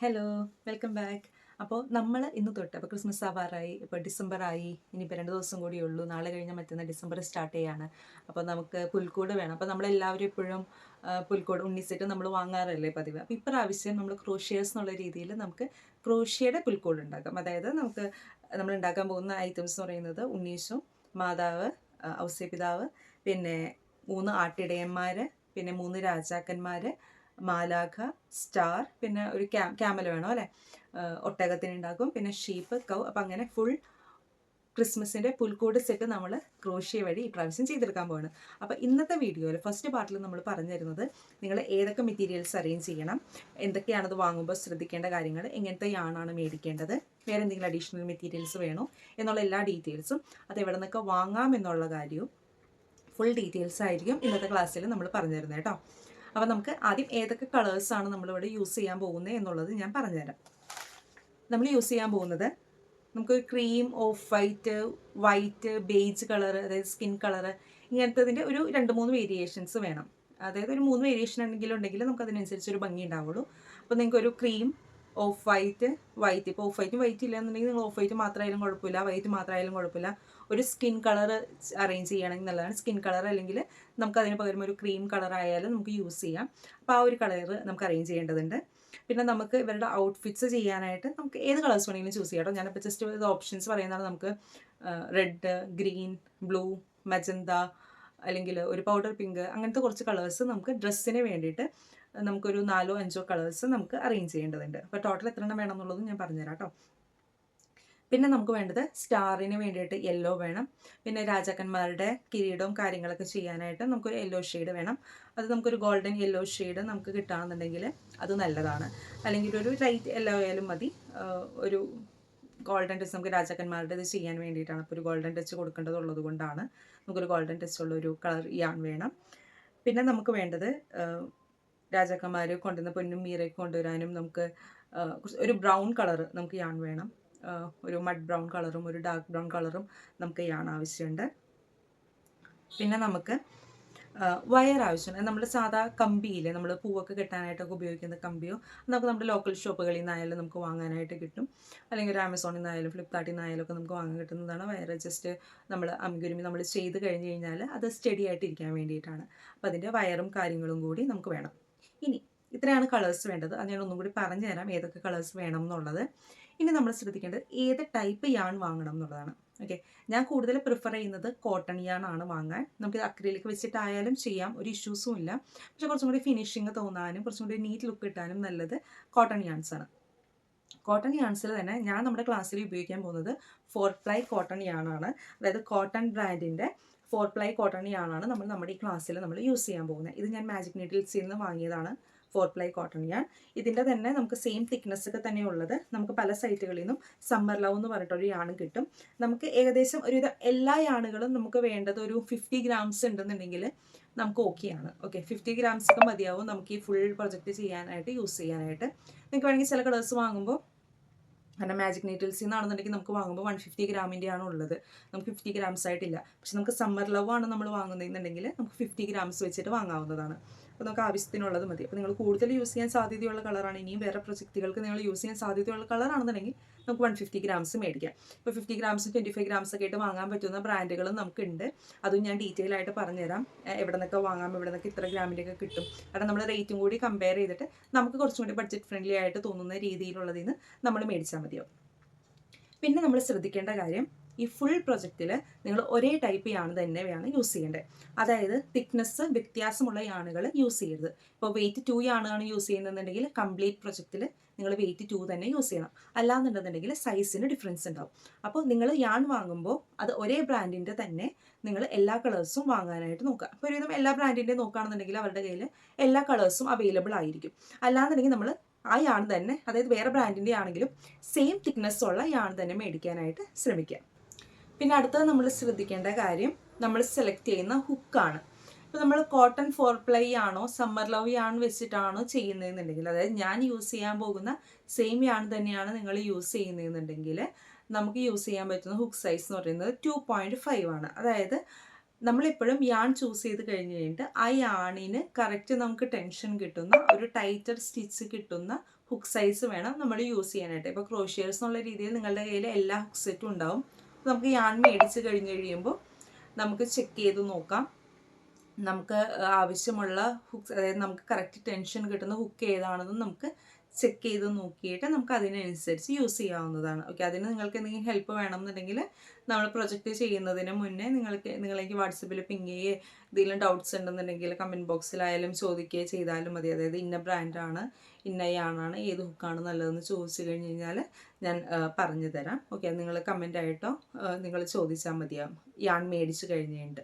Hello welcome back അപ്പോൾ നമ്മൾ ഇന്ന് തൊട്ട് അപ്പോൾ ക്രിസ്മസ് ആവാറായി ഇപ്പോൾ ഡിസംബർ ആയി ഇനിയിപ്പോൾ രണ്ട് ദിവസം കൂടി ഉള്ളൂ. നാളെ കഴിഞ്ഞാൽ മറ്റന്ന ഡിസംബർ സ്റ്റാർട്ട് ചെയ്യാണ്. അപ്പോൾ നമുക്ക് പുൽക്കൂട് വേണം. അപ്പോൾ നമ്മളെല്ലാവരും എപ്പോഴും പുൽക്കൂട് ഉണ്ണിസെറ്റ് നമ്മൾ വാങ്ങാറല്ലേ പതിവ്. അപ്പോൾ ഇപ്രാവശ്യം നമ്മൾ ക്രോഷ്യേഴ്സ് എന്നുള്ള രീതിയിൽ നമുക്ക് ക്രോഷ്യയുടെ പുൽക്കൂട് ഉണ്ടാക്കാം. അതായത് നമുക്ക് നമ്മൾ ഉണ്ടാക്കാൻ പോകുന്ന ഐറ്റംസ് എന്ന് പറയുന്നത് ഉണ്ണീശും മാതാവ് ഔസ്യപിതാവ് പിന്നെ മൂന്ന് ആട്ടിടയന്മാർ പിന്നെ മൂന്ന് രാജാക്കന്മാർ മാലാഖ സ്റ്റാർ പിന്നെ ഒരു ക്യാ ക്യാമൽ വേണോ അല്ലേ? ഒട്ടകത്തിന് ഉണ്ടാക്കും പിന്നെ ഷീപ്പ് കൗ അപ്പം അങ്ങനെ ഫുൾ ക്രിസ്മസിന്റെ പുൽക്കൂട് സെറ്റ് നമ്മൾ ക്രോഷ്യ വഴി ഈ പ്രാവശ്യം ചെയ്തെടുക്കാൻ പോവാണ്. അപ്പോൾ ഇന്നത്തെ വീഡിയോയിൽ ഫസ്റ്റ് പാർട്ടിൽ നമ്മൾ പറഞ്ഞു തരുന്നത് നിങ്ങൾ ഏതൊക്കെ മെറ്റീരിയൽസ് അറേഞ്ച് ചെയ്യണം എന്തൊക്കെയാണത് വാങ്ങുമ്പോൾ ശ്രദ്ധിക്കേണ്ട കാര്യങ്ങൾ എങ്ങനത്തെ യാണാണ് മേടിക്കേണ്ടത് വേറെ എന്തെങ്കിലും അഡീഷണൽ മെറ്റീരിയൽസ് വേണോ എന്നുള്ള എല്ലാ ഡീറ്റെയിൽസും അത് എവിടെ നിന്നൊക്കെ വാങ്ങാം എന്നുള്ള കാര്യവും ഫുൾ ഡീറ്റെയിൽസ് ആയിരിക്കും ഇന്നത്തെ ക്ലാസ്സിൽ നമ്മൾ പറഞ്ഞു തരുന്നത് കേട്ടോ. അപ്പോൾ നമുക്ക് ആദ്യം ഏതൊക്കെ കളേഴ്സാണ് നമ്മളിവിടെ യൂസ് ചെയ്യാൻ പോകുന്നത് എന്നുള്ളത് ഞാൻ പറഞ്ഞുതരാം. നമ്മൾ യൂസ് ചെയ്യാൻ പോകുന്നത് നമുക്ക് cream of white white beige colour അതായത് സ്കിൻ കളർ ഇങ്ങനത്തതിന്റെ ഒരു രണ്ട് മൂന്ന് വേരിയേഷൻസ് വേണം. അതായത് ഒരു മൂന്ന് വേരിയേഷൻ ഉണ്ടെങ്കിലും ഉണ്ടെങ്കിൽ നമുക്ക് അതിനനുസരിച്ച് ഒരു ഭംഗി ഉണ്ടാവുള്ളൂ. അപ്പോൾ നിങ്ങൾക്ക് ഒരു ക്രീം ഓഫ് വൈറ്റ് വൈറ്റ്. ഇപ്പോൾ ഓഫ് വൈറ്റും വൈറ്റ് ഇല്ല എന്നുണ്ടെങ്കിൽ നിങ്ങൾ ഓഫ് വൈറ്റ് മാത്രമായാലും കുഴപ്പമില്ല. വൈറ്റ് മാത്രമായാലും കുഴപ്പമില്ല. ഒരു സ്കിൻ കളർ അറേഞ്ച് ചെയ്യുകയാണെങ്കിൽ നല്ലതാണ്. സ്കിൻ കളർ അല്ലെങ്കിൽ നമുക്ക് അതിന് പകരം ഒരു ക്രീം കളർ ആയാലും നമുക്ക് യൂസ് ചെയ്യാം. അപ്പോൾ ആ ഒരു കളർ നമുക്ക് അറേഞ്ച് ചെയ്യേണ്ടതുണ്ട്. പിന്നെ നമുക്ക് ഇവരുടെ ഔട്ട്ഫിറ്റ്സ് ചെയ്യാനായിട്ട് നമുക്ക് ഏത് കളേഴ്സ് വേണമെങ്കിലും ചൂസ് ചെയ്യാം കേട്ടോ. ഞാനിപ്പോൾ ജസ്റ്റ് ഇത് ഓപ്ഷൻസ് പറയുന്നതാണ് നമുക്ക് റെഡ് ഗ്രീൻ ബ്ലൂ മജന്ത അല്ലെങ്കിൽ ഒരു പൗഡർ പിങ്ക് അങ്ങനത്തെ കുറച്ച് കളേഴ്സ് നമുക്ക് ഡ്രസ്സിന് വേണ്ടിയിട്ട് നമുക്കൊരു നാലോ അഞ്ചോ കളേഴ്സ് നമുക്ക് അറേഞ്ച് ചെയ്യേണ്ടതുണ്ട്. അപ്പോൾ ടോട്ടൽ എത്ര എണ്ണം വേണം ഞാൻ പറഞ്ഞുതരാം കേട്ടോ പിന്നെ നമുക്ക് വേണ്ടത് സ്റ്റാറിന് വേണ്ടിയിട്ട് യെല്ലോ വേണം. പിന്നെ രാജാക്കന്മാരുടെ കിരീടവും കാര്യങ്ങളൊക്കെ ചെയ്യാനായിട്ട് നമുക്കൊരു യെല്ലോ ഷെയ്ഡ് വേണം. അത് നമുക്കൊരു ഗോൾഡൻ യെല്ലോ ഷെയ്ഡ് നമുക്ക് കിട്ടുകയാണെന്നുണ്ടെങ്കിൽ അത് നല്ലതാണ്. അല്ലെങ്കിൽ ഒരു ലൈറ്റ് യെല്ലോ ആയാലും മതി. ഒരു ഗോൾഡൻ ടച്ച് നമുക്ക് രാജാക്കന്മാരുടെ ഇത് ചെയ്യാൻ വേണ്ടിയിട്ടാണ്. അപ്പോൾ ഒരു ഗോൾഡൻ ടച്ച് കൊടുക്കേണ്ടതുള്ളത് കൊണ്ടാണ് നമുക്കൊരു ഗോൾഡൻ ടച്ച് ഉള്ള ഒരു കളർ യാൺ വേണം. പിന്നെ നമുക്ക് വേണ്ടത് രാജാക്കന്മാർ കൊണ്ടുവന്ന പൊന്നും മീറയൊക്കെ കൊണ്ടുവരാനും നമുക്ക് ഒരു ബ്രൗൺ കളർ നമുക്ക് യാൺ വേണം. ഒരു മഡ് ബ്രൗൺ കളറും ഒരു ഡാർക്ക് ബ്രൗൺ കളറും നമുക്ക് യാൺ ആവശ്യമുണ്ട്. പിന്നെ നമുക്ക് വയർ ആവശ്യമാണ് നമ്മൾ സാധാ കമ്പിയില്ലേ നമ്മൾ പൂവൊക്കെ കെട്ടാനായിട്ടൊക്കെ ഉപയോഗിക്കുന്ന കമ്പിയോ നമുക്ക് നമ്മുടെ ലോക്കൽ ഷോപ്പുകളിൽ നിന്നായാലും നമുക്ക് വാങ്ങാനായിട്ട് കിട്ടും. അല്ലെങ്കിൽ ഒരു ആമസോണിൽ നിന്നായാലും ഫ്ലിപ്കാർട്ടിൽ നിന്നായാലും ഒക്കെ നമുക്ക് വാങ്ങാൻ കിട്ടുന്നതാണ്. വയർ ജസ്റ്റ് നമ്മൾ അമ്പുരുമി നമ്മൾ ചെയ്ത് കഴിഞ്ഞ് കഴിഞ്ഞാൽ അത് സ്റ്റഡി ആയിട്ട് ഇരിക്കാൻ വേണ്ടിയിട്ടാണ്. അപ്പോൾ അതിന്റെ വയറും കാര്യങ്ങളും കൂടി നമുക്ക് വേണം. ഇനി ഇത്രയാണ് കളേഴ്സ് വേണ്ടത്. അത് ഞാൻ ഒന്നും കൂടി പറഞ്ഞു തരാം ഏതൊക്കെ കളേഴ്സ് വേണം എന്നുള്ളത് ഇനി നമ്മൾ ശ്രദ്ധിക്കേണ്ടത് ഏത് ടൈപ്പ് യാൺ വാങ്ങണം എന്നുള്ളതാണ്. ഓക്കെ ഞാൻ കൂടുതൽ പ്രിഫർ ചെയ്യുന്നത് കോട്ടൺ യാൺ ആണ് വാങ്ങാൻ. നമുക്ക് അക്രിലിക് വെച്ചിട്ടായാലും ചെയ്യാം. ഒരു ഇഷ്യൂസും ഇല്ല. പക്ഷെ കുറച്ചും കൂടി ഫിനിഷിങ് തോന്നാനും കുറച്ചും കൂടി നീറ്റ് ലുക്ക് കിട്ടാനും നല്ലത് കോട്ടൺ യാൺസ് ആണ്. കോട്ടൺ യാൺസിൽ തന്നെ ഞാൻ നമ്മുടെ ക്ലാസ്സിൽ ഉപയോഗിക്കാൻ പോകുന്നത് ഫോർ ഫ്ലൈ കോട്ടൺ യാണാണ് അതായത് കോട്ടൺ ബ്രാൻഡിന്റെ ഫോർ പ്ലൈ കോട്ടൺ യാണാണ് നമ്മൾ നമ്മുടെ ഈ ക്ലാസ്സിൽ നമ്മൾ യൂസ് ചെയ്യാൻ പോകുന്നത് ഇത് ഞാൻ മാജിക് നീഡിൽസിൽ നിന്ന് വാങ്ങിയതാണ് ഫോർ പ്ലൈ കോട്ടൺ യാൺ ഇതിന്റെ തന്നെ നമുക്ക് സെയിം തിക്നെസ് ഒക്കെ തന്നെ ഉള്ളത്. നമുക്ക് പല സൈറ്റുകളിൽ നിന്നും സമ്മർ ലവ് എന്ന് പറഞ്ഞിട്ടൊരു യാണ് കിട്ടും. നമുക്ക് ഏകദേശം ഒരുവിധം എല്ലാ യാണുകളും നമുക്ക് വേണ്ടത് ഒരു ഫിഫ്റ്റി ഗ്രാംസ് ഉണ്ടെന്നുണ്ടെങ്കിൽ നമുക്ക് ഓക്കെയാണ് ഓക്കെ ഫിഫ്റ്റി ഗ്രാംസ് ഒക്കെ മതിയാവും നമുക്ക് ഈ ഫുൾ പ്രൊജക്റ്റ് ചെയ്യാനായിട്ട് യൂസ് ചെയ്യാനായിട്ട്. നിങ്ങൾക്ക് വേണമെങ്കിൽ ചില കളേഴ്സ് വാങ്ങുമ്പോൾ കാരണം മാജിക് നീറ്റിൽസിൽ നിന്നാണെന്നുണ്ടെങ്കിൽ നമുക്ക് വാങ്ങുമ്പോൾ വൺ ഫിഫ്റ്റി ഗ്രാമിന്റെ ആണ് ഉള്ളത്. നമുക്ക് ഫിഫ്റ്റി ഗ്രാംസ് ആയിട്ടില്ല പക്ഷെ നമുക്ക് സമ്മർ ലവ് ആണ് നമ്മൾ വാങ്ങുന്നതെന്നുണ്ടെങ്കിൽ നമുക്ക് ഫിഫ്റ്റി ഗ്രാംസ് വെച്ചിട്ട് വാങ്ങാവുന്നതാണ്. അപ്പോൾ നമുക്ക് ആവശ്യത്തിനുള്ളത് മതി. അപ്പോൾ നിങ്ങൾ കൂടുതൽ യൂസ് ചെയ്യാൻ സാധ്യതയുള്ള കളറാണ് ഇനിയും വേറെ പ്രൊജക്റ്റുകൾക്ക് നിങ്ങൾ യൂസ് ചെയ്യാൻ സാധ്യതയുള്ള കളറാണെന്നുണ്ടെങ്കിൽ നമുക്ക് വൺ ഫിഫ്റ്റി ഗ്രാംസ് മേടിക്കാം. ഇപ്പോൾ fifty grams twenty five grams ഒക്കെ ആയിട്ട് വാങ്ങാൻ പറ്റുന്ന ബ്രാൻഡുകളും നമുക്കുണ്ട്. അതും ഞാൻ ഡീറ്റെയിൽ ആയിട്ട് പറഞ്ഞുതരാം. എവിടെ നിന്നൊക്കെ വാങ്ങാം എവിടെ നിന്നൊക്കെ ഇത്ര ഗ്രാമിന്റെ ഒക്കെ കിട്ടും. കാരണം നമ്മൾ റേറ്റും കൂടി കമ്പയർ ചെയ്തിട്ട് നമുക്ക് കുറച്ചും കൂടി ബഡ്ജറ്റ് ഫ്രണ്ട്ലി ആയിട്ട് തോന്നുന്ന രീതിയിലുള്ളതിൽ നിന്ന് നമ്മൾ മേടിച്ചാൽ മതിയാവും. പിന്നെ നമ്മൾ ശ്രദ്ധിക്കേണ്ട കാര്യം ഈ ഫുൾ പ്രൊജക്റ്റിൽ നിങ്ങൾ ഒരേ ടൈപ്പ് യാണ് തന്നെയാണ് യൂസ് ചെയ്യേണ്ടത്. അതായത് തിക്നെസ് വ്യത്യാസമുള്ള യാണുകൾ യൂസ് ചെയ്യരുത്. ഇപ്പോൾ വെയിറ്റ് ടു യാണാണ് യൂസ് ചെയ്യുന്നതെന്നുണ്ടെങ്കിൽ കംപ്ലീറ്റ് പ്രൊജക്റ്റിൽ നിങ്ങൾ വെയിറ്റ് ടു തന്നെ യൂസ് ചെയ്യണം. അല്ലാന്നുണ്ടെന്നുണ്ടെങ്കിൽ സൈസിന് ഡിഫറൻസ് ഉണ്ടാവും. അപ്പോൾ നിങ്ങൾ യാൺ വാങ്ങുമ്പോൾ അത് ഒരേ ബ്രാൻഡിന്റെ തന്നെ നിങ്ങൾ എല്ലാ കളേഴ്സും വാങ്ങാനായിട്ട് നോക്കുക. അപ്പോൾ ഒരുവിധം എല്ലാ ബ്രാൻഡിന്റെ നോക്കുകയാണെന്നുണ്ടെങ്കിൽ അവരുടെ കയ്യിൽ എല്ലാ കളേഴ്സും അവൈലബിൾ ആയിരിക്കും. അല്ലാന്നുണ്ടെങ്കിൽ നമ്മൾ ആ യാൺ തന്നെ അതായത് വേറെ ബ്രാൻഡിന്റെ ആണെങ്കിലും സെയിം തിക്നെസ് ഉള്ള യാൺ തന്നെ മേടിക്കാനായിട്ട് ശ്രമിക്കുക. പിന്നെ അടുത്തത് നമ്മൾ ശ്രദ്ധിക്കേണ്ട കാര്യം നമ്മൾ സെലക്ട് ചെയ്യുന്ന ഹുക്കാണ് ഇപ്പോൾ നമ്മൾ കോട്ടൺ ഫോർ പ്ലൈ ആണോ സമ്മർ ലവ് യാൺ വെച്ചിട്ടാണോ ചെയ്യുന്നതെന്നുണ്ടെങ്കിൽ അതായത് ഞാൻ യൂസ് ചെയ്യാൻ പോകുന്ന സെയിം യാൺ തന്നെയാണ് നിങ്ങൾ യൂസ് ചെയ്യുന്നതെന്നുണ്ടെങ്കിൽ നമുക്ക് യൂസ് ചെയ്യാൻ പറ്റുന്ന ഹുക്ക് സൈസ് എന്ന് പറയുന്നത് ടു പോയിന്റ് ഫൈവ് ആണ്. അതായത് നമ്മളെപ്പോഴും യാൺ ചൂസ് ചെയ്ത് കഴിഞ്ഞ് കഴിഞ്ഞിട്ട് ആ യാണിന് കറക്റ്റ് നമുക്ക് ടെൻഷൻ കിട്ടുന്ന ഒരു ടൈറ്റർ സ്റ്റിച്ച് കിട്ടുന്ന ഹുക്ക് സൈസ് വേണം നമ്മൾ യൂസ് ചെയ്യാനായിട്ട്. ഇപ്പോൾ ക്രോഷിയേഴ്സ് എന്നുള്ള രീതിയിൽ നിങ്ങളുടെ കയ്യിൽ എല്ലാ ഹുക്ക് സെറ്റും ഉണ്ടാവും. നമുക്ക് യാൺ മേടിച്ച് കഴിഞ്ഞ് കഴിയുമ്പോൾ നമുക്ക് ചെക്ക് ചെയ്ത് നോക്കാം. നമുക്ക് ആവശ്യമുള്ള ഹുക്ക് അതായത് നമുക്ക് കറക്റ്റ് ടെൻഷൻ കിട്ടുന്ന ഹുക്ക് ഏതാണെന്ന് നമുക്ക് ചെക്ക് ചെയ്ത് നോക്കിയിട്ട് നമുക്ക് അതിനനുസരിച്ച് യൂസ് ചെയ്യാവുന്നതാണ്. ഓക്കെ അതിന് നിങ്ങൾക്ക് എന്തെങ്കിലും ഹെൽപ്പ് വേണമെന്നുണ്ടെങ്കിൽ നമ്മൾ പ്രൊജക്റ്റ് ചെയ്യുന്നതിന് മുന്നേ നിങ്ങൾക്ക് നിങ്ങളേക്ക് വാട്സപ്പിൽ പിങ് ചെയ്യുക എന്തെങ്കിലും ഡൗട്ട്സ് ഉണ്ടെന്നുണ്ടെങ്കിൽ കമന്റ് ബോക്സിലായാലും ചോദിക്കുകയോ ചെയ്താലും മതി. അതായത് ഇന്ന ബ്രാൻഡാണ് ഇന്ന യാണാണ് ഏത് ഹുക്കാണ് നല്ലതെന്ന് ചോദിച്ചു കഴിഞ്ഞ് കഴിഞ്ഞാൽ ഞാൻ പറഞ്ഞു തരാം ഓക്കെ നിങ്ങൾ കമന്റ് ആയിട്ടോ നിങ്ങൾ ചോദിച്ചാൽ മതിയാവും. യാൺ മേടിച്ച് കഴിഞ്ഞിട്ടുണ്ട്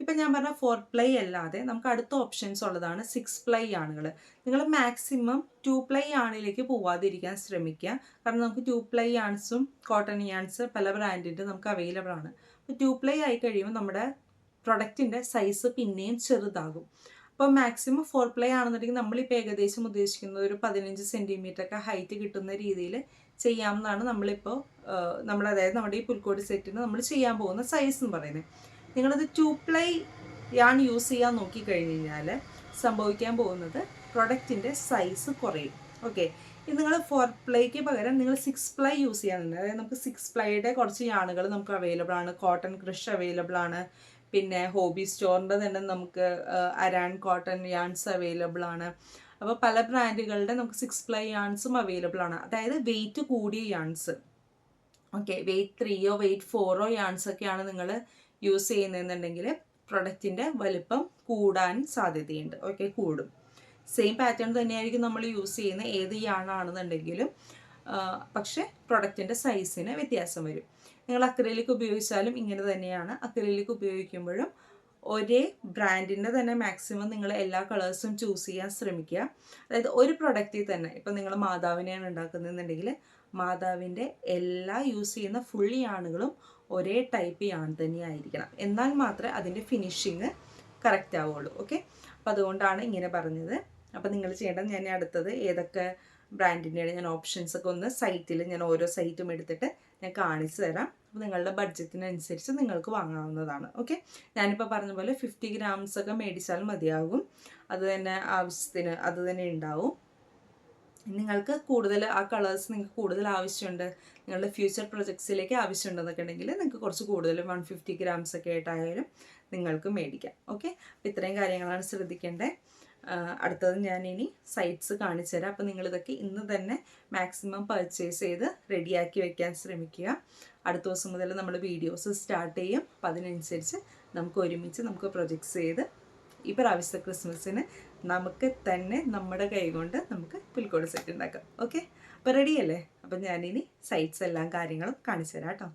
ഇപ്പം ഞാൻ പറഞ്ഞ ഫോർ പ്ലൈ അല്ലാതെ നമുക്ക് അടുത്ത ഓപ്ഷൻസ് ഉള്ളതാണ് സിക്സ് പ്ലൈ ആണുകൾ നിങ്ങൾ മാക്സിമം ടു പ്ലൈ ആണിലേക്ക് പോവാതിരിക്കാൻ ശ്രമിക്കുക. കാരണം നമുക്ക് ടു പ്ലൈ ആൺസും കോട്ടൺ ആൺസ് പല ബ്രാൻഡിന്റെ നമുക്ക് അവൈലബിൾ ആണ്. അപ്പോൾ ടു പ്ലൈ ആയി കഴിയുമ്പോൾ നമ്മുടെ പ്രൊഡക്റ്റിന്റെ സൈസ് പിന്നെയും ചെറുതാകും. അപ്പോൾ മാക്സിമം ഫോർ പ്ലൈ ആണെന്നുണ്ടെങ്കിൽ നമ്മളിപ്പോൾ ഏകദേശം ഉദ്ദേശിക്കുന്നത് ഒരു പതിനഞ്ച് സെന്റിമീറ്റർ ഒക്കെ ഹൈറ്റ് കിട്ടുന്ന രീതിയിൽ ചെയ്യാമെന്നാണ് നമ്മളിപ്പോൾ നമ്മൾ അതായത് നമ്മുടെ ഈ പുൽക്കോട് സെറ്റിന് നമ്മൾ ചെയ്യാൻ പോകുന്ന സൈസ് എന്ന് പറയുന്നത്. നിങ്ങളത് ടു പ്ലൈ യാൺ യൂസ് ചെയ്യാൻ നോക്കിക്കഴിഞ്ഞ് കഴിഞ്ഞാൽ സംഭവിക്കാൻ പോകുന്നത് പ്രൊഡക്റ്റിന്റെ സൈസ് കുറയും. ഓക്കെ. ഇത് നിങ്ങൾ ഫോർ പ്ലൈക്ക് പകരം നിങ്ങൾ സിക്സ് പ്ലൈ യൂസ് ചെയ്യാനുണ്ട് അതായത് നമുക്ക് സിക്സ് പ്ലൈയുടെ കുറച്ച് യാണുകൾ നമുക്ക് അവൈലബിൾ ആണ്. കോട്ടൺ ക്രഷ് അവൈലബിൾ ആണ്. പിന്നെ ഹോബി സ്റ്റോറിന്റെ തന്നെ നമുക്ക് അരാൻ കോട്ടൺ യാൺസ് അവൈലബിൾ ആണ്. അപ്പോൾ പല ബ്രാൻഡുകളുടെ നമുക്ക് സിക്സ് പ്ലൈ യാൺസും അവൈലബിൾ ആണ്. അതായത് വെയിറ്റ് കൂടിയ യാൺസ് ഓക്കെ. വെയിറ്റ് ത്രീയോ വെയിറ്റ് ഫോറോ യാൺസ് ഒക്കെയാണ് നിങ്ങൾ യൂസ് ചെയ്യുന്നതെന്നുണ്ടെങ്കിൽ പ്രൊഡക്റ്റിന്റെ വലിപ്പം കൂടാൻ സാധ്യതയുണ്ട്. ഓക്കെ കൂടും. സെയിം പാറ്റേൺ തന്നെയായിരിക്കും നമ്മൾ യൂസ് ചെയ്യുന്ന ഏത് യാണാണെന്നുണ്ടെങ്കിലും പക്ഷേ പ്രൊഡക്റ്റിന്റെ സൈസിന് വ്യത്യാസം വരും. നിങ്ങൾ അക്രലിക് ഉപയോഗിച്ചാലും ഇങ്ങനെ തന്നെയാണ്. അക്രലിക് ഉപയോഗിക്കുമ്പോഴും ഒരേ ബ്രാൻഡിന്റെ തന്നെ മാക്സിമം നിങ്ങൾ എല്ലാ കളേഴ്സും ചൂസ് ചെയ്യാൻ ശ്രമിക്കുക. അതായത് ഒരു പ്രൊഡക്റ്റിൽ തന്നെ ഇപ്പം നിങ്ങൾ മാതാവിനെയാണ് ഉണ്ടാക്കുന്നതെന്നുണ്ടെങ്കിൽ മാതാവിന്റെ എല്ലാ യൂസ് ചെയ്യുന്ന ഫുള്ളി യാണുകളും ഒരേ ടൈപ്പ് യാൺ തന്നെയായിരിക്കണം എന്നാൽ മാത്രമേ അതിന്റെ ഫിനിഷിങ് കറക്റ്റ് ആവുള്ളൂ. ഓക്കെ അപ്പം അതുകൊണ്ടാണ് ഇങ്ങനെ പറഞ്ഞത്. അപ്പം നിങ്ങൾ ചെയ്യേണ്ടത് ഞാൻ അടുത്തത് ഏതൊക്കെ ബ്രാൻഡിന്റെയാണ് ഞാൻ ഓപ്ഷൻസ് ഒക്കെ ഒന്ന് സൈറ്റിൽ ഞാൻ ഓരോ സൈറ്റും എടുത്തിട്ട് ഞാൻ കാണിച്ചു തരാം. അപ്പോൾ നിങ്ങളുടെ ബഡ്ജറ്റിനനുസരിച്ച് നിങ്ങൾക്ക് വാങ്ങാവുന്നതാണ്. ഓക്കെ ഞാനിപ്പോൾ പറഞ്ഞ പോലെ ഫിഫ്റ്റി ഗ്രാംസ് ഒക്കെ മേടിച്ചാൽ മതിയാകും. അത് തന്നെ ആവശ്യത്തിന് അത് തന്നെ ഉണ്ടാവും. നിങ്ങൾക്ക് കൂടുതൽ ആ കളേഴ്സ് നിങ്ങൾക്ക് കൂടുതൽ ആവശ്യമുണ്ട്. നിങ്ങളുടെ ഫ്യൂച്ചർ പ്രൊജക്ട്സിലേക്ക് ആവശ്യമുണ്ടെന്നൊക്കെ ഉണ്ടെങ്കിൽ നിങ്ങൾക്ക് കുറച്ച് കൂടുതൽ വൺ ഫിഫ്റ്റി ഗ്രാംസ് ഒക്കെ ആയിട്ടായാലും നിങ്ങൾക്ക് മേടിക്കാം. ഓക്കെ അപ്പോൾ ഇത്രയും കാര്യങ്ങളാണ് ശ്രദ്ധിക്കേണ്ടത്. അടുത്തത് ഞാൻ ഇനി സൈറ്റ്സ് കാണിച്ചു തരാം. അപ്പോൾ നിങ്ങളിതൊക്കെ ഇന്ന് തന്നെ മാക്സിമം പർച്ചേസ് ചെയ്ത് റെഡിയാക്കി വെക്കാൻ ശ്രമിക്കുക. അടുത്ത ദിവസം മുതൽ നമ്മൾ വീഡിയോസ് സ്റ്റാർട്ട് ചെയ്യും. അപ്പം അതിനനുസരിച്ച് നമുക്ക് ഒരുമിച്ച് നമുക്ക് പ്രൊജക്ട്സ് ചെയ്ത് ഈ പ്രാവശ്യത്തെ ക്രിസ്മസിന് നമുക്ക് തന്നെ നമ്മുടെ കൈ കൊണ്ട് നമുക്ക് പുൽക്കോട് സെറ്റ് ഉണ്ടാക്കാം. ഓക്കെ അപ്പോൾ റെഡിയല്ലേ അപ്പം ഞാനിനി സൈറ്റ്സ് എല്ലാം കാര്യങ്ങളും കാണിച്ചു തരാം കേട്ടോ.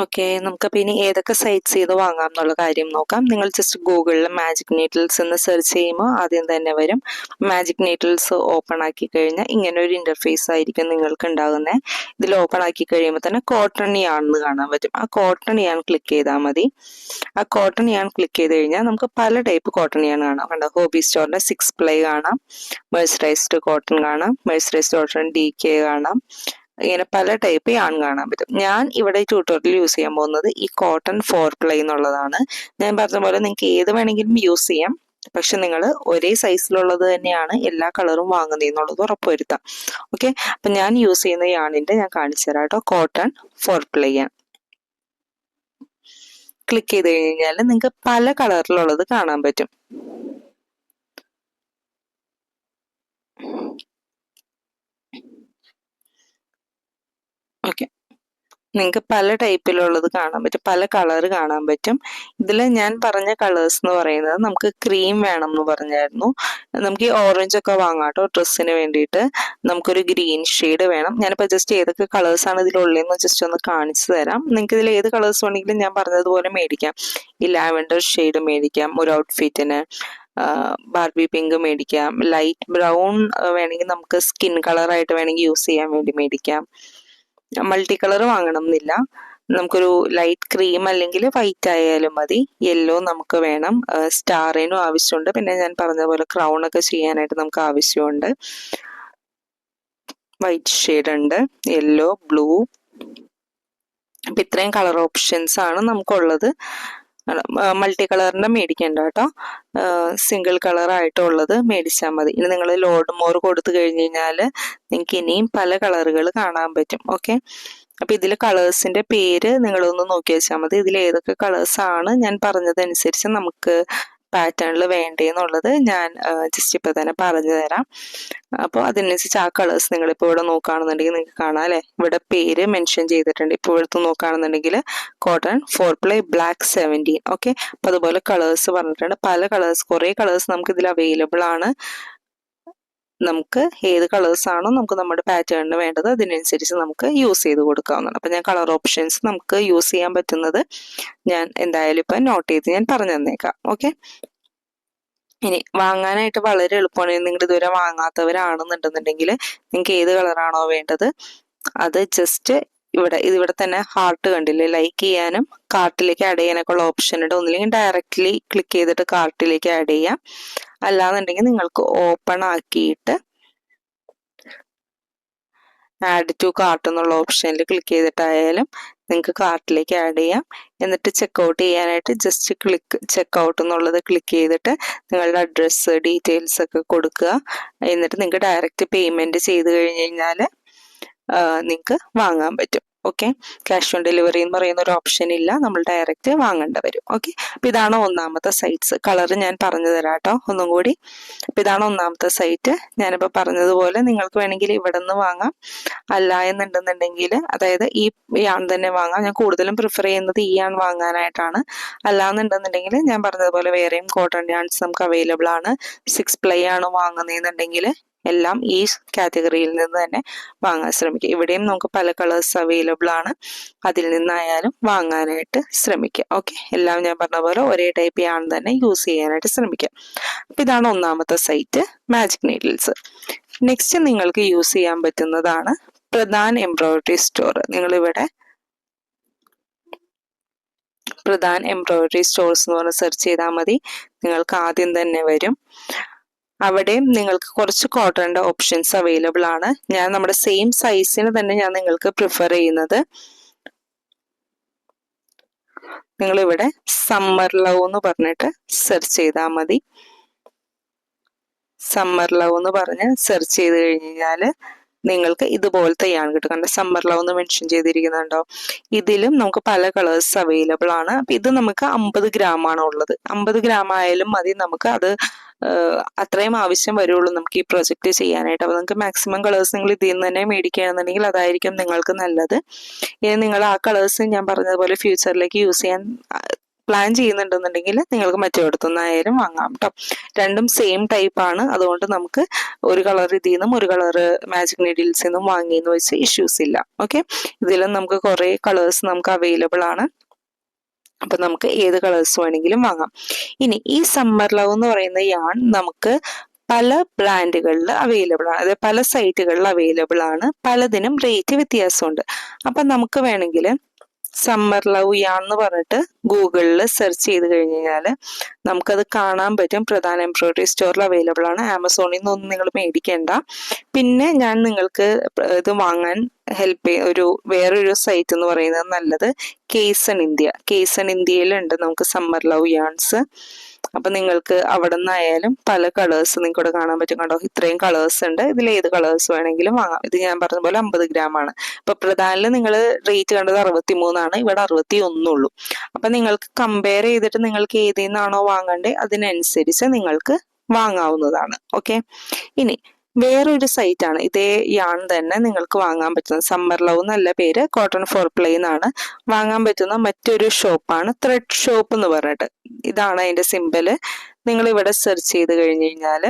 ഓക്കെ നമുക്കപ്പോൾ ഇനി ഏതൊക്കെ സൈറ്റ്സ് ചെയ്ത് വാങ്ങാം എന്നുള്ള കാര്യം നോക്കാം. നിങ്ങൾ ജസ്റ്റ് ഗൂഗിളിൽ മാജിക് നീഡിൽസ് എന്ന് സെർച്ച് ചെയ്യുമ്പോൾ ആദ്യം തന്നെ വരും. മാജിക് നീഡിൽസ് ഓപ്പൺ ആക്കി കഴിഞ്ഞാൽ ഇങ്ങനെ ഒരു ഇന്റർഫേസ് ആയിരിക്കും നിങ്ങൾക്ക് ഉണ്ടാകുന്നത് ഇതിൽ ഓപ്പൺ ആക്കി കഴിയുമ്പോൾ തന്നെ കോട്ടൺ യാണെന്ന് കാണാൻ പറ്റും. ആ കോട്ടൺ യാൺ ക്ലിക്ക് ചെയ്താൽ മതി. ആ കോട്ടൺ യാൺ ക്ലിക്ക് ചെയ്ത് കഴിഞ്ഞാൽ നമുക്ക് പല ടൈപ്പ് കോട്ടൺ യാൺ കാണാം. കണ്ടോ? ഹോബി സ്റ്റോറിന്റെ സിക്സ് പ്ലേ കാണാം. മെഴ്സറൈസ്ഡ് കോട്ടൺ കാണാം. മെഴ്സറൈസ്ഡ് കോട്ടൺ ഡി കെ കാണാം. ഇങ്ങനെ പല ടൈപ്പ് യാൺ കാണാൻ പറ്റും. ഞാൻ ഇവിടെ ട്യൂട്ടോറിയൽ യൂസ് ചെയ്യാൻ പോകുന്നത് ഈ കോട്ടൺ ഫോർ പ്ലൈ എന്നുള്ളതാണ്. ഞാൻ പറഞ്ഞ പോലെ നിങ്ങൾക്ക് ഏത് വേണമെങ്കിലും യൂസ് ചെയ്യാം. പക്ഷെ നിങ്ങൾ ഒരേ സൈസിലുള്ളത് തന്നെയാണ് എല്ലാ കളറും വാങ്ങുന്നത് എന്നുള്ളത് ഉറപ്പുവരുത്താം. ഓക്കെ അപ്പം ഞാൻ യൂസ് ചെയ്യുന്ന യാണിന്റെ ഞാൻ കാണിച്ചു തരാം കേട്ടോ. കോട്ടൺ ഫോർ പ്ലൈ ആണ് ക്ലിക്ക് ചെയ്ത് കഴിഞ്ഞാൽ നിങ്ങൾക്ക് പല കളറിലുള്ളത് കാണാൻ പറ്റും. ഓക്കെ. നിങ്ങൾക്ക് പല ടൈപ്പിലുള്ളത് കാണാൻ പറ്റും. പല കളർ കാണാൻ പറ്റും. ഇതിൽ ഞാൻ പറഞ്ഞ കളേഴ്സ് എന്ന് പറയുന്നത് നമുക്ക് ക്രീം വേണം എന്ന് പറഞ്ഞായിരുന്നു. നമുക്ക് ഈ ഓറഞ്ച് ഒക്കെ വാങ്ങാം കേട്ടോ ഡ്രസ്സിന് വേണ്ടിയിട്ട്. നമുക്കൊരു ഗ്രീൻ ഷെയ്ഡ് വേണം. ഞാനിപ്പോൾ ജസ്റ്റ് ഏതൊക്കെ കളേഴ്സാണ് ഇതിലുള്ളതെന്ന് ജസ്റ്റ് ഒന്ന് കാണിച്ചു തരാം. നിങ്ങൾക്ക് ഇതിൽ ഏത് കളേഴ്സ് വേണമെങ്കിലും ഞാൻ പറഞ്ഞതുപോലെ മേടിക്കാം. ഈ ലാവൻഡർ ഷെയ്ഡ് മേടിക്കാം ഒരു ഔട്ട്ഫിറ്റിന്. ബാർബി പിങ്ക് മേടിക്കാം. ലൈറ്റ് ബ്രൗൺ വേണമെങ്കിൽ നമുക്ക് സ്കിൻ കളറായിട്ട് വേണമെങ്കിൽ യൂസ് ചെയ്യാൻ വേണ്ടി മേടിക്കാം. മൾട്ടി കളർ വാങ്ങണം എന്നില്ല നമുക്കൊരു ലൈറ്റ് ക്രീം അല്ലെങ്കിൽ വൈറ്റ് ആയാലും മതി. യെല്ലോ നമുക്ക് വേണം. സ്റ്റാറിനും ആവശ്യമുണ്ട്. പിന്നെ ഞാൻ പറഞ്ഞ പോലെ ക്രൗൺ ഒക്കെ ചെയ്യാനായിട്ട് നമുക്ക് ആവശ്യമുണ്ട്. വൈറ്റ് ഷെയ്ഡ് ഉണ്ട്. യെല്ലോ ബ്ലൂ അപ്പം ഇത്രയും കളർ ഓപ്ഷൻസ് ആണ് നമുക്കുള്ളത്. മൾട്ടി കളറിന്റെ മേടിക്കേണ്ട കേട്ടോ. സിംഗിൾ കളറായിട്ടുള്ളത് മേടിച്ചാൽ മതി. ഇനി നിങ്ങൾ ലോഡ് മോർ കൊടുത്തു കഴിഞ്ഞ് കഴിഞ്ഞാൽ നിങ്ങൾക്ക് ഇനിയും പല കളറുകൾ കാണാൻ പറ്റും. ഓക്കെ അപ്പം ഇതിൽ കളേഴ്സിന്റെ പേര് നിങ്ങളൊന്ന് നോക്കി വെച്ചാൽ മതി. ഇതിൽ ഏതൊക്കെ കളേഴ്സ് ആണ് ഞാൻ പറഞ്ഞതനുസരിച്ച് നമുക്ക് പാറ്റേണിൽ വേണ്ടതെന്നുള്ളത് ഞാൻ ജസ്റ്റ് ഇപ്പൊ തന്നെ പറഞ്ഞു തരാം. അപ്പോൾ അതിനനുസരിച്ച് ആ കളേഴ്സ് നിങ്ങളിപ്പോൾ ഇവിടെ നോക്കുകയാണെന്നുണ്ടെങ്കിൽ നിങ്ങൾക്ക് കാണാം അല്ലേ? ഇവിടെ പേര് മെൻഷൻ ചെയ്തിട്ടുണ്ട്. ഇപ്പോൾ എടുത്ത് നോക്കുകയാണെന്നുണ്ടെങ്കിൽ cotton four ply black seventeen okay അപ്പോൾ അതുപോലെ കളേഴ്സ് പറഞ്ഞിട്ടുണ്ട്. പല കളേഴ്സ് കുറേ കളേഴ്സ് നമുക്ക് ഇതിൽ അവൈലബിൾ ആണ്. നമുക്ക് ഏത് കളേഴ്സ് ആണോ നമുക്ക് നമ്മുടെ പാറ്റേണിന് വേണ്ടത് അതിനനുസരിച്ച് നമുക്ക് യൂസ് ചെയ്ത് കൊടുക്കാവുന്നതാണ്. അപ്പം ഞാൻ കളർ ഓപ്ഷൻസ് നമുക്ക് യൂസ് ചെയ്യാൻ പറ്റുന്നത് ഞാൻ എന്തായാലും ഇപ്പം നോട്ട് ചെയ്ത് ഞാൻ പറഞ്ഞു തന്നേക്കാം ഓക്കെ ഇനി വാങ്ങാനായിട്ട് വളരെ എളുപ്പമാണ്. നിങ്ങൾ ഇതുവരെ വാങ്ങാത്തവരാണെന്നുണ്ടെന്നുണ്ടെങ്കിൽ നിങ്ങൾക്ക് ഏത് കളറാണോ വേണ്ടത് അത് ജസ്റ്റ് ഇവിടെ ഇതിവിടെ തന്നെ ഹാർട്ട് കണ്ടില്ലേ? ലൈക്ക് ചെയ്യാനും കാർട്ടിലേക്ക് ആഡ് ചെയ്യാനൊക്കെ ഉള്ള ഓപ്ഷൻ ഉണ്ട് ഒന്നില്ലെങ്കിൽ ഡയറക്റ്റ്ലി ക്ലിക്ക് ചെയ്തിട്ട് കാർട്ടിലേക്ക് ആഡ് ചെയ്യാം. അല്ലാന്നുണ്ടെങ്കിൽ നിങ്ങൾക്ക് ഓപ്പൺ ആക്കിയിട്ട് ആഡ് ടു കാർട്ട് എന്നുള്ള ഓപ്ഷനിൽ ക്ലിക്ക് ചെയ്തിട്ടായാലും നിങ്ങൾക്ക് കാർട്ടിലേക്ക് ആഡ് ചെയ്യാം. എന്നിട്ട് ചെക്കൗട്ട് ചെയ്യാനായിട്ട് ജസ്റ്റ് ക്ലിക്ക് ചെക്കൗട്ട് എന്നുള്ളത് ക്ലിക്ക് ചെയ്തിട്ട് നിങ്ങളുടെ അഡ്രസ്സ് ഡീറ്റെയിൽസ് ഒക്കെ കൊടുക്കുക. എന്നിട്ട് നിങ്ങൾക്ക് ഡയറക്റ്റ് പേയ്മെന്റ് ചെയ്ത് കഴിഞ്ഞ് കഴിഞ്ഞാൽ നിങ്ങൾക്ക് വാങ്ങാൻ പറ്റും. ഓക്കെ ക്യാഷ് ഓൺ ഡെലിവറി എന്ന് പറയുന്ന ഒരു ഓപ്ഷൻ ഇല്ല. നമ്മൾ ഡയറക്റ്റ് വാങ്ങേണ്ട വരും. ഓക്കെ അപ്പൊ ഇതാണ് ഒന്നാമത്തെ സൈറ്റ്സ് കളർ ഞാൻ പറഞ്ഞു തരാം കേട്ടോ ഒന്നും കൂടി. അപ്പൊ ഇതാണ് ഒന്നാമത്തെ സൈറ്റ് ഞാനിപ്പോ പറഞ്ഞതുപോലെ നിങ്ങൾക്ക് വേണമെങ്കിൽ ഇവിടെ നിന്ന് വാങ്ങാം. അല്ല എന്നുണ്ടെന്നുണ്ടെങ്കിൽ അതായത് ഈ ആൺ തന്നെ വാങ്ങാം. ഞാൻ കൂടുതലും പ്രിഫർ ചെയ്യുന്നത് ഈ ആൺ വാങ്ങാനായിട്ടാണ്. അല്ല എന്നുണ്ടെന്നുണ്ടെങ്കിൽ ഞാൻ പറഞ്ഞതുപോലെ വേറെയും കോട്ടൺ യാൺസ് നമുക്ക് അവൈലബിൾ ആണ്. സിക്സ് പ്ലേ ആണ് വാങ്ങുന്നതെന്നുണ്ടെങ്കിൽ എല്ലാം ഈ കാറ്റഗറിയിൽ നിന്ന് തന്നെ വാങ്ങാൻ ശ്രമിക്കുക. ഇവിടെയും നമുക്ക് പല കളേഴ്സ് അവൈലബിൾ ആണ്. അതിൽ നിന്നായാലും വാങ്ങാനായിട്ട് ശ്രമിക്കുക. ഓക്കെ എല്ലാം ഞാൻ പറഞ്ഞ പോലെ ഒരേ ടൈപ്പ് ആണ് തന്നെ യൂസ് ചെയ്യാനായിട്ട് ശ്രമിക്കുക. അപ്പം ഇതാണ് ഒന്നാമത്തെ സൈറ്റ് മാജിക് നീഡിൽസ് നെക്സ്റ്റ് നിങ്ങൾക്ക് യൂസ് ചെയ്യാൻ പറ്റുന്നതാണ് പ്രധാൻ എംബ്രോയിഡറി സ്റ്റോർ നിങ്ങളിവിടെ പ്രധാൻ എംബ്രോയിഡറി സ്റ്റോർസ് എന്ന് പറഞ്ഞ് സെർച്ച് ചെയ്താൽ മതി. നിങ്ങൾക്ക് ആദ്യം തന്നെ വരും. അവിടെയും നിങ്ങൾക്ക് കുറച്ച് കോട്ടണിന്റെ ഓപ്ഷൻസ് അവൈലബിൾ ആണ്. ഞാൻ നമ്മുടെ സെയിം സൈസിന് തന്നെ ഞാൻ നിങ്ങൾക്ക് പ്രിഫർ ചെയ്യുന്നത്. നിങ്ങൾ ഇവിടെ സമ്മർ ലവ് എന്ന് പറഞ്ഞിട്ട് സെർച്ച് ചെയ്താൽ മതി. സമ്മർ ലവ് എന്ന് പറഞ്ഞ് സെർച്ച് ചെയ്ത് കഴിഞ്ഞ് കഴിഞ്ഞാൽ നിങ്ങൾക്ക് ഇതുപോലത്തെ യാണ് കിട്ടും. കണ്ട സമ്മർ ലവ് എന്ന് മെൻഷൻ ചെയ്തിരിക്കുന്നുണ്ടോ? ഇതിലും നമുക്ക് പല കളേഴ്സ് അവൈലബിൾ ആണ്. അപ്പൊ ഇത് നമുക്ക് അമ്പത് ഗ്രാം ആണ് ഉള്ളത്. അമ്പത് ഗ്രാം ആയാലും മതി നമുക്ക് അത് അത്രയും ആവശ്യം വരുള്ളൂ നമുക്ക് ഈ പ്രൊജക്റ്റ് ചെയ്യാനായിട്ട്. അപ്പൊ നിങ്ങൾക്ക് മാക്സിമം കളേഴ്സ് നിങ്ങൾ ഇതിൽ നിന്ന് തന്നെ മേടിക്കുകയാണെന്നുണ്ടെങ്കിൽ അതായിരിക്കും നിങ്ങൾക്ക് നല്ലത്. ഇനി നിങ്ങൾ ആ കളേഴ്സ് ഞാൻ പറഞ്ഞതുപോലെ ഫ്യൂച്ചറിലേക്ക് യൂസ് ചെയ്യാൻ പ്ലാൻ ചെയ്യുന്നുണ്ടെന്നുണ്ടെങ്കിൽ നിങ്ങൾക്ക് മറ്റേടത്തുനിന്നായാലും വാങ്ങാം കേട്ടോ രണ്ടും സെയിം ടൈപ്പ് ആണ്. അതുകൊണ്ട് നമുക്ക് ഒരു കളർ ഇതിൽ നിന്നും ഒരു കളർ മാജിക് നീഡിൽസിൽ നിന്നും വാങ്ങിയെന്ന് വെച്ച് ഇഷ്യൂസ് ഇല്ല. ഓക്കെ ഇതിലും നമുക്ക് കുറേ കളേഴ്സ് നമുക്ക് അവൈലബിൾ ആണ്. അപ്പൊ നമുക്ക് ഏത് കളേഴ്സ് വേണമെങ്കിലും വാങ്ങാം. ഇനി ഈ സമ്മർ ലവ് എന്ന് പറയുന്ന യാൺ നമുക്ക് പല ബ്രാൻഡുകളിൽ അവൈലബിൾ ആണ്. അതായത് പല സൈറ്റുകളിൽ അവൈലബിൾ ആണ്. പലതിനും റേറ്റ് വ്യത്യാസമുണ്ട്. അപ്പൊ നമുക്ക് വേണമെങ്കിൽ സമ്മർ ലവ് യാന്ന് പറഞ്ഞിട്ട് ഗൂഗിളിൽ സെർച്ച് ചെയ്ത് കഴിഞ്ഞ് കഴിഞ്ഞാൽ നമുക്കത് കാണാൻ പറ്റും. പ്രധാന എംബ്രോയിഡറി സ്റ്റോറിൽ അവൈലബിൾ ആണ്. ആമസോണിൽ നിന്നൊന്നും നിങ്ങൾ മേടിക്കേണ്ട. പിന്നെ ഞാൻ നിങ്ങൾക്ക് ഇത് വാങ്ങാൻ ഹെൽപ്പ് ചെയ്യുന്ന ഒരു വേറൊരു സൈറ്റ് എന്ന് പറയുന്നത് നല്ലത് കേസൺ ഇന്ത്യ കേസൺ ഇന്ത്യയിലുണ്ട് നമുക്ക് സമ്മർ ലവ് യാൺസ് അപ്പം നിങ്ങൾക്ക് അവിടെ നിന്നായാലും പല കളേഴ്സ് നിങ്ങൾക്ക് ഇവിടെ കാണാൻ പറ്റും. കണ്ടോ? ഇത്രയും കളേഴ്സ് ഉണ്ട്. ഇതിൽ ഏത് കളേഴ്സ് വേണമെങ്കിലും വാങ്ങാം. ഇത് ഞാൻ പറഞ്ഞ പോലെ അമ്പത് ഗ്രാം ആണ്. ഇപ്പൊ പ്രധാനിൽ നിങ്ങൾ റേറ്റ് കണ്ടത് അറുപത്തി മൂന്നാണ് ഇവിടെ അറുപത്തി ഒന്നുള്ളൂ അപ്പം നിങ്ങൾക്ക് കമ്പയർ ചെയ്തിട്ട് നിങ്ങൾക്ക് ഏതിൽ നിന്നാണോ വാങ്ങേണ്ടത് അതിനനുസരിച്ച് നിങ്ങൾക്ക് വാങ്ങാവുന്നതാണ്. ഓക്കെ ഇനി വേറൊരു ആണ്. ഇതേ യാൺ തന്നെ നിങ്ങൾക്ക് വാങ്ങാൻ പറ്റുന്നത് സമ്മർ ലവ് എന്നല്ല പേര്. കോട്ടൺ ഫോർ പ്ലേ എന്നാണ്. വാങ്ങാൻ പറ്റുന്ന മറ്റൊരു ഷോപ്പാണ് ത്രെഡ് ഷോപ്പ് എന്ന് പറഞ്ഞിട്ട്. ഇതാണ് അതിന്റെ സിമ്പൽ നിങ്ങൾ ഇവിടെ സെർച്ച് ചെയ്ത് കഴിഞ്ഞ് കഴിഞ്ഞാൽ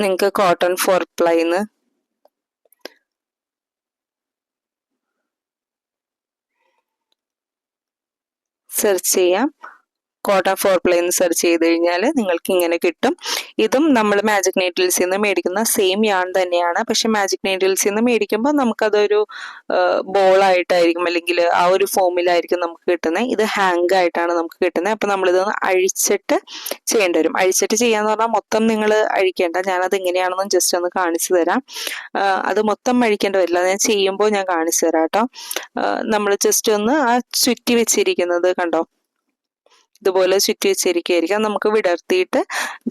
നിങ്ങൾക്ക് കോട്ടൺ ഫോർ പ്ലൈന്ന് സെർച്ച് ചെയ്യാം. കോട്ടൺ ഫോർ പ്ലേ എന്ന് സെർച്ച് ചെയ്ത് കഴിഞ്ഞാൽ നിങ്ങൾക്ക് ഇങ്ങനെ കിട്ടും. ഇതും നമ്മൾ മാജിക് നെയ്റ്റിൽസിൽ നിന്ന് മേടിക്കുന്ന സെയിം യാൺ തന്നെയാണ്. പക്ഷെ മാജിക് നെയ്റ്റിൽസിൽ നിന്ന് മേടിക്കുമ്പോൾ നമുക്കതൊരു ബോളായിട്ടായിരിക്കും അല്ലെങ്കിൽ ആ ഒരു ഫോമിലായിരിക്കും നമുക്ക് കിട്ടുന്നത്. ഇത് ഹാങ് ആയിട്ടാണ് നമുക്ക് കിട്ടുന്നത്. അപ്പം നമ്മളിതൊന്ന് അഴിച്ചിട്ട് ചെയ്യേണ്ടി വരും. അഴിച്ചിട്ട് ചെയ്യാന്ന് പറഞ്ഞാൽ മൊത്തം നിങ്ങൾ അഴിക്കേണ്ട. ഞാനത് എങ്ങനെയാണെന്നും ജസ്റ്റ് ഒന്ന് കാണിച്ചു തരാം. അത് മൊത്തം അഴിക്കേണ്ടി വരില്ല. ഞാൻ ചെയ്യുമ്പോൾ ഞാൻ കാണിച്ചു തരാം കേട്ടോ. നമ്മൾ ജസ്റ്റ് ഒന്ന് ആ ചുറ്റി വെച്ചിരിക്കുന്നത് കണ്ടോ? ഇതുപോലെ ചുറ്റി വെച്ചിരിക്കുകയായിരിക്കാം. നമുക്ക് വിടർത്തിയിട്ട്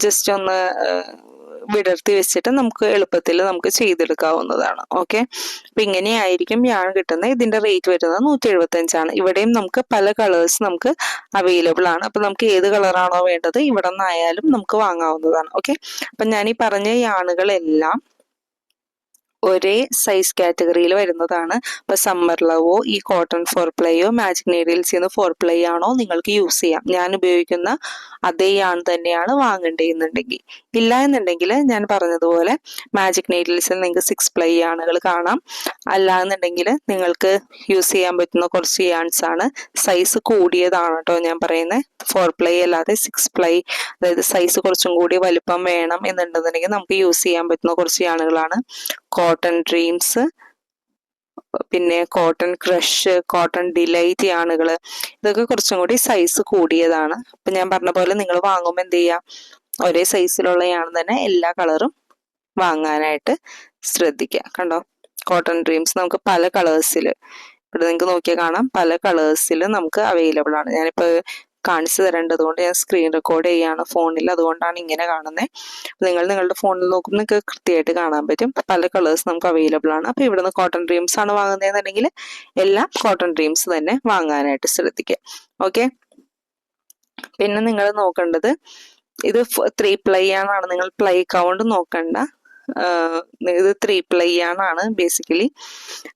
ജസ്റ്റ് ഒന്ന് വിടർത്തി വെച്ചിട്ട് നമുക്ക് എളുപ്പത്തിൽ നമുക്ക് ചെയ്തെടുക്കാവുന്നതാണ്. ഓക്കെ അപ്പൊ ഇങ്ങനെയായിരിക്കും യാൺ കിട്ടുന്നത്. ഇതിന്റെ റേറ്റ് വരുന്നത് നൂറ്റി എഴുപത്തി അഞ്ചാണ് ഇവിടെയും നമുക്ക് പല കളേഴ്സ് നമുക്ക് അവൈലബിൾ ആണ്. അപ്പൊ നമുക്ക് ഏത് കളറാണോ വേണ്ടത് ഇവിടെ നിന്നായാലും നമുക്ക് വാങ്ങാവുന്നതാണ്. ഓക്കെ അപ്പൊ ഞാൻ ഈ പറഞ്ഞ യാണുകളെല്ലാം ഒരേ സൈസ് കാറ്റഗറിയിൽ വരുന്നതാണ്. ഇപ്പൊ സമ്മർ ലവോ ഈ കോട്ടൺ ഫോർ പ്ലേയോ മാജിക് നീഡിൽസ് നിന്ന് ഫോർ പ്ലേ ആണോ നിങ്ങൾക്ക് യൂസ് ചെയ്യാം. ഞാൻ ഉപയോഗിക്കുന്ന അതേ ആണ് തന്നെയാണ് വാങ്ങേണ്ടതെന്നുണ്ടെങ്കിൽ ഇല്ല എന്നുണ്ടെങ്കിൽ ഞാൻ പറഞ്ഞതുപോലെ മാജിക് നീഡിൽസിൽ നിങ്ങൾക്ക് സിക്സ് പ്ലേ ആണുകൾ കാണാം. അല്ല എന്നുണ്ടെങ്കിൽ നിങ്ങൾക്ക് യൂസ് ചെയ്യാൻ പറ്റുന്ന കുറച്ച് യാൺസ് ആണ്. സൈസ് കൂടിയതാണ് കേട്ടോ ഞാൻ പറയുന്നത് ഫോർ പ്ലേ അല്ലാതെ സിക്സ് പ്ലേ അതായത് സൈസ് കുറച്ചും കൂടി വലുപ്പം വേണം എന്നുണ്ടെന്നുണ്ടെങ്കിൽ നമുക്ക് യൂസ് ചെയ്യാൻ പറ്റുന്ന കുറച്ച് യാണുകളാണ് കോട്ടൺ ഡ്രീംസ് പിന്നെ കോട്ടൺ ക്രഷ് കോട്ടൺ ഡിലൈറ്റ് ആണുകൾ. ഇതൊക്കെ കുറച്ചും കൂടി സൈസ് കൂടിയതാണ്. അപ്പൊ ഞാൻ പറഞ്ഞ പോലെ നിങ്ങൾ വാങ്ങുമ്പോൾ എന്ത് ചെയ്യാം? ഒരേ സൈസിലുള്ള യാണ് തന്നെ എല്ലാ കളറും വാങ്ങാനായിട്ട് ശ്രദ്ധിക്കുക കണ്ടോ? കോട്ടൺ ഡ്രീംസ് നമുക്ക് പല കളേഴ്സിൽ ഇവിടെ നിങ്ങൾക്ക് നോക്കിയാൽ കാണാം. പല കളേഴ്സിൽ നമുക്ക് അവൈലബിൾ ആണ്. ഞാനിപ്പോൾ കാണിച്ചു തരേണ്ടത് കൊണ്ട് ഞാൻ സ്ക്രീൻ റെക്കോർഡ് ചെയ്യാണ് ഫോണിൽ അതുകൊണ്ടാണ് ഇങ്ങനെ കാണുന്നത് നിങ്ങൾ നിങ്ങളുടെ ഫോണിൽ നോക്കുമ്പോൾ നിങ്ങൾക്ക് കൃത്യമായിട്ട് കാണാൻ പറ്റും. പല കളേഴ്സ് നമുക്ക് അവൈലബിൾ ആണ്. അപ്പോൾ ഇവിടുന്ന് കോട്ടൺ ഡ്രീംസ് ആണ് വാങ്ങുന്നതെന്നുണ്ടെങ്കിൽ എല്ലാം കോട്ടൺ ഡ്രീംസ് തന്നെ വാങ്ങാനായിട്ട് ശ്രദ്ധിക്കുക. ഓക്കെ പിന്നെ നിങ്ങൾ നോക്കേണ്ടത് ഇത് ത്രീ പ്ലൈ ആണെന്നാണ്. നിങ്ങൾ പ്ലൈ കൗണ്ട് നോക്കണ്ട. ഇത് ത്രീ പ്ലൈ ആണാണ് ബേസിക്കലി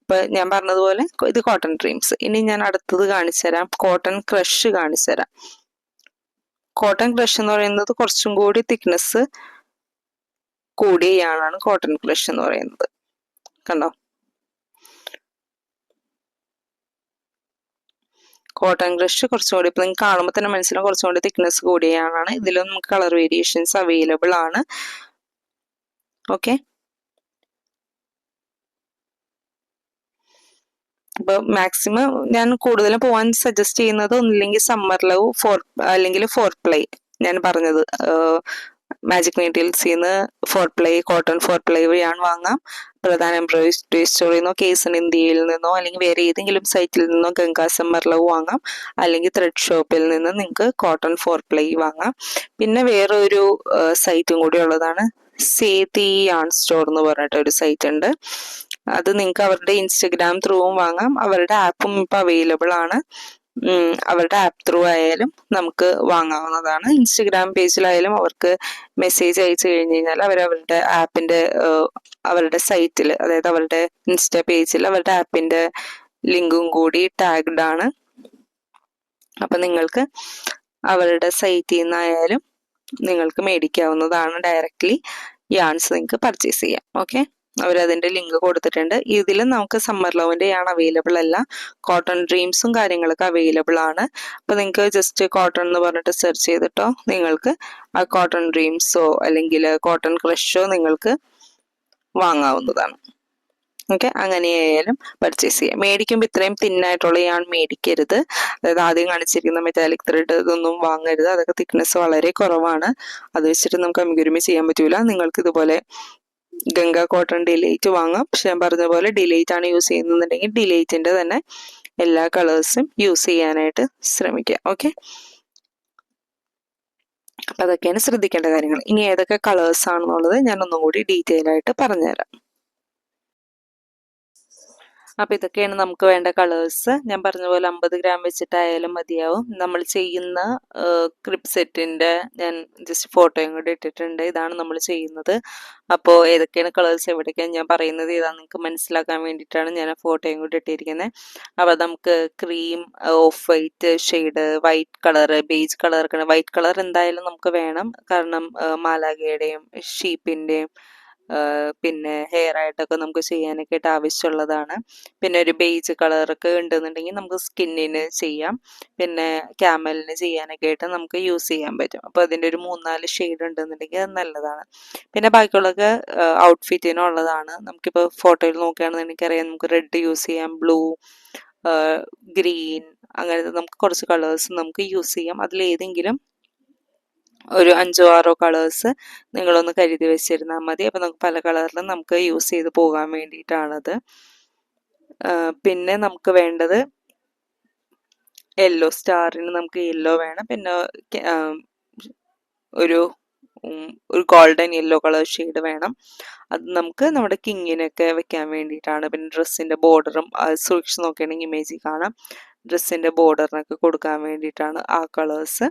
ഇപ്പൊ ഞാൻ പറഞ്ഞതുപോലെ ഇത് കോട്ടൺ ഡ്രീംസ് ഇനി ഞാൻ അടുത്തത് കാണിച്ചുതരാം കോട്ടൺ ക്രഷ് കാണിച്ചു തരാം. കോട്ടൺ ക്രഷ് എന്ന് പറയുന്നത് കുറച്ചും കൂടി തിക്നെസ് കൂടിയ യാണാണ് കോട്ടൺ ക്രഷ് എന്ന് പറയുന്നത്. കണ്ടോ? കോട്ടൺ ക്രഷ് കുറച്ചും കൂടി ഇപ്പൊ നിങ്ങൾക്ക് കാണുമ്പോൾ തന്നെ മനസ്സിലാവും കുറച്ചും കൂടി തിക്നെസ് കൂടിയാണ് ഇതിലും നമുക്ക് കളർ വേരിയേഷൻസ് അവൈലബിൾ ആണ്. ഓക്കെ അപ്പൊ മാക്സിമം ഞാൻ കൂടുതലും പോവാൻ സജസ്റ്റ് ചെയ്യുന്നത് ഒന്നില്ലെങ്കിൽ സമ്മർ ലവ് ഫോർ അല്ലെങ്കിൽ ഫോർ പ്ലേ ഞാൻ പറഞ്ഞത്. മാജിക് മെറ്റീരിയൽസിൽ നിന്ന് four ply cotton four ply വഴിയാണ് വാങ്ങാം. പ്രധാന എംബ്രോയിഡറി സ്റ്റോറിൽ നിന്നോ കേസൺ ഇന്ത്യയിൽ നിന്നോ അല്ലെങ്കിൽ വേറെ ഏതെങ്കിലും സൈറ്റിൽ നിന്നോ ഗംഗാ സമ്മർ ലവ് വാങ്ങാം. അല്ലെങ്കിൽ ത്രെഡ് ഷോപ്പിൽ നിന്ന് നിങ്ങൾക്ക് കോട്ടൺ ഫോർ പ്ലേ വാങ്ങാം. പിന്നെ വേറൊരു സൈറ്റും കൂടി ഉള്ളതാണ് സേതി ആൺ സ്റ്റോർ എന്ന് പറഞ്ഞിട്ട് ഒരു സൈറ്റ് ഉണ്ട്. അത് നിങ്ങൾക്ക് അവരുടെ ഇൻസ്റ്റഗ്രാം ത്രൂവും വാങ്ങാം. അവരുടെ ആപ്പും ഇപ്പൊ അവൈലബിൾ ആണ്. അവരുടെ ആപ്പ് ത്രൂ ആയാലും നമുക്ക് വാങ്ങാവുന്നതാണ്. ഇൻസ്റ്റഗ്രാം പേജിലായാലും അവർക്ക് മെസ്സേജ് അയച്ചു കഴിഞ്ഞ് കഴിഞ്ഞാൽ അവർ അവരുടെ ആപ്പിന്റെ അവരുടെ സൈറ്റിൽ അതായത് അവരുടെ ഇൻസ്റ്റ പേജിൽ അവരുടെ ആപ്പിന്റെ ലിങ്കും കൂടി ടാഗ്ഡ് ആണ്. അപ്പൊ നിങ്ങൾക്ക് അവരുടെ സൈറ്റിൽ നിന്നായാലും നിങ്ങൾക്ക് മേടിക്കാവുന്നതാണ് ഡയറക്റ്റ്ലി യാൺസ് നിങ്ങൾക്ക് പർച്ചേസ് ചെയ്യാം. ഓക്കെ അവരതിന്റെ ലിങ്ക് കൊടുത്തിട്ടുണ്ട്. ഇതിൽ നമുക്ക് സമ്മർ ലോവിന്റെ ആണ് അവൈലബിൾ അല്ല. കോട്ടൺ ഡ്രീംസും കാര്യങ്ങളൊക്കെ അവൈലബിൾ ആണ്. അപ്പോൾ നിങ്ങൾക്ക് ജസ്റ്റ് കോട്ടൺ എന്ന് പറഞ്ഞിട്ട് സെർച്ച് ചെയ്തിട്ടോ നിങ്ങൾക്ക് ആ കോട്ടൺ ഡ്രീംസോ അല്ലെങ്കിൽ കോട്ടൺ ക്രഷോ നിങ്ങൾക്ക് വാങ്ങാവുന്നതാണ്. ഓക്കെ? അങ്ങനെയായാലും പർച്ചേസ് ചെയ്യാം. മേടിക്കുമ്പോൾ ഇത്രയും തിന്നായിട്ടുള്ള യാൺ മേടിക്കരുത്. അതായത് ആദ്യം കാണിച്ചിരിക്കുന്ന മെറ്റാലിക് ത്രെഡ് ഇതൊന്നും വാങ്ങരുത്. അതൊക്കെ തിക്നെസ് വളരെ കുറവാണ്. അത് വെച്ചിട്ട് നമുക്ക് അമിഗുരുമി ചെയ്യാൻ പറ്റൂല. നിങ്ങൾക്ക് ഇതുപോലെ ഗംഗ കോട്ടൺ ഡിലൈറ്റ് വാങ്ങാം. പക്ഷെ ഞാൻ പറഞ്ഞ പോലെ ഡിലൈറ്റ് ആണ് യൂസ് ചെയ്യുന്നുണ്ടെങ്കിൽ ഡിലൈറ്റിന്റെ തന്നെ എല്ലാ കളേഴ്സും യൂസ് ചെയ്യാനായിട്ട് ശ്രമിക്കുക. ഓക്കെ? അപ്പൊ അതൊക്കെയാണ് ശ്രദ്ധിക്കേണ്ട കാര്യങ്ങൾ. ഇനി ഏതൊക്കെ കളേഴ്സ് ആണെന്നുള്ളത് ഞാൻ ഒന്നും കൂടി ഡീറ്റെയിൽ ആയിട്ട് പറഞ്ഞുതരാം. അപ്പൊ ഇതൊക്കെയാണ് നമുക്ക് വേണ്ട കളേഴ്സ് ഞാൻ പറഞ്ഞ പോലെ അമ്പത് ഗ്രാം വെച്ചിട്ടായാലും മതിയാവും. നമ്മൾ ചെയ്യുന്ന ക്രിപ് സെറ്റിന്റെ ഞാൻ ജസ്റ്റ് ഫോട്ടോയും കൂടി ഇട്ടിട്ടുണ്ട്. ഇതാണ് നമ്മൾ ചെയ്യുന്നത്. അപ്പോൾ ഏതൊക്കെയാണ് കളേഴ്സ് എവിടേക്കാണ് ഞാൻ പറയുന്നത് ഇതാണ് നിങ്ങൾക്ക് മനസ്സിലാക്കാൻ വേണ്ടിയിട്ടാണ് ഞാൻ ഫോട്ടോയും കൂടി ഇട്ടിരിക്കുന്നത് അപ്പോൾ നമുക്ക് cream of white shade white colour beige colour white colour എന്തായാലും നമുക്ക് വേണം. കാരണം മാലാഗയുടെയും ഷീപ്പിന്റെയും പിന്നെ ഹെയർ ആയിട്ടൊക്കെ നമുക്ക് ചെയ്യാനൊക്കെ ആയിട്ട് ആവശ്യമുള്ളതാണ്. പിന്നെ ഒരു ബേജ് കളറൊക്കെ ഉണ്ടെന്നുണ്ടെങ്കിൽ നമുക്ക് സ്കിന്നിന് ചെയ്യാം. പിന്നെ ക്യാമലിന് ചെയ്യാനൊക്കെ ആയിട്ട് നമുക്ക് യൂസ് ചെയ്യാൻ പറ്റും. അപ്പോൾ അതിന്റെ ഒരു മൂന്നാൽ ഷെയ്ഡ് ഉണ്ടെന്നുണ്ടെങ്കിൽ അത് നല്ലതാണ്. പിന്നെ ബാക്കിയുള്ളതൊക്കെ ഔട്ട്ഫിറ്റിനുള്ളതാണ് നമുക്കിപ്പോൾ ഫോട്ടോയിൽ നോക്കുകയാണെന്നുണ്ടെങ്കിൽ അറിയാം നമുക്ക് റെഡ് യൂസ് ചെയ്യാം ബ്ലൂ ഗ്രീൻ അങ്ങനത്തെ നമുക്ക് കുറച്ച് കളേഴ്സ് നമുക്ക് യൂസ് ചെയ്യാം. അതിലേതെങ്കിലും ഒരു അഞ്ചോ ആറോ കളേഴ്സ് നിങ്ങളൊന്ന് കരുതി വെച്ചിരുന്നാൽ മതി. അപ്പോൾ നമുക്ക് പല കളറിലും നമുക്ക് യൂസ് ചെയ്ത് പോകാൻ വേണ്ടിയിട്ടാണത്. പിന്നെ നമുക്ക് വേണ്ടത് യെല്ലോ സ്റ്റാറിന് നമുക്ക് യെല്ലോ വേണം. പിന്നെ ഒരു ഒരു ഗോൾഡൻ യെല്ലോ കളർ ഷെയ്ഡ് വേണം. അത് നമുക്ക് നമ്മുടെ കിങ്ങിനൊക്കെ വെക്കാൻ വേണ്ടിയിട്ടാണ്. പിന്നെ ഡ്രസ്സിന്റെ ബോർഡറും സൂക്ഷിച്ച് നോക്കുകയാണെങ്കിൽ ഇമേജിൽ കാണാം. ഡ്രസ്സിന്റെ ബോർഡറിനൊക്കെ കൊടുക്കാൻ വേണ്ടിയിട്ടാണ് ആ കളേഴ്സ്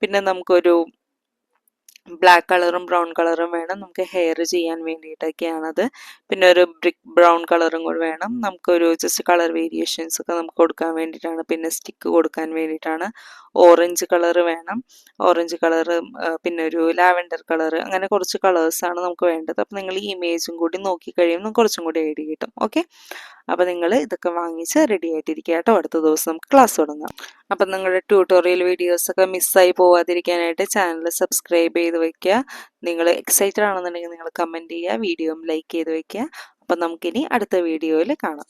പിന്നെ നമുക്കൊരു ബ്ലാക്ക് കളറും ബ്രൗൺ കളറും വേണം നമുക്ക് ഹെയർ ചെയ്യാൻ വേണ്ടിയിട്ടൊക്കെയാണത്. പിന്നെ ഒരു ബ്രിക്ക് ബ്രൗൺ കളറും കൂടി വേണം. നമുക്കൊരു ജസ്റ്റ് കളർ വേരിയേഷൻസ് ഒക്കെ നമുക്ക് കൊടുക്കാൻ വേണ്ടിയിട്ടാണ്. പിന്നെ സ്റ്റിക്ക് കൊടുക്കാൻ വേണ്ടിയിട്ടാണ്. ഓറഞ്ച് കളർ വേണം. ഓറഞ്ച് കളറ് പിന്നെ ഒരു ലാവൻഡർ കളർ അങ്ങനെ കുറച്ച് കളേഴ്സാണ് നമുക്ക് വേണ്ടത്. അപ്പോൾ നിങ്ങൾ ഈ ഇമേജും കൂടി നോക്കി കഴിയുമ്പോൾ കുറച്ചും കൂടി ഐഡിയ കിട്ടും. ഓക്കെ? അപ്പോൾ നിങ്ങൾ ഇതൊക്കെ വാങ്ങിച്ച് റെഡി ആയിട്ടിരിക്കുക കേട്ടോ. അടുത്ത ദിവസം നമുക്ക് ക്ലാസ് തുടങ്ങാം. അപ്പം നിങ്ങളുടെ ട്യൂട്ടോറിയൽ വീഡിയോസൊക്കെ മിസ്സായി പോവാതിരിക്കാനായിട്ട് ചാനൽ സബ്സ്ക്രൈബ് ചെയ്ത് വയ്ക്കുക നിങ്ങൾ എക്സൈറ്റഡ് ആണെന്നുണ്ടെങ്കിൽ നിങ്ങൾ കമന്റ് ചെയ്യുക വീഡിയോ ലൈക്ക് ചെയ്ത് വയ്ക്കുക അപ്പം നമുക്കിനി അടുത്ത വീഡിയോയിൽ കാണാം.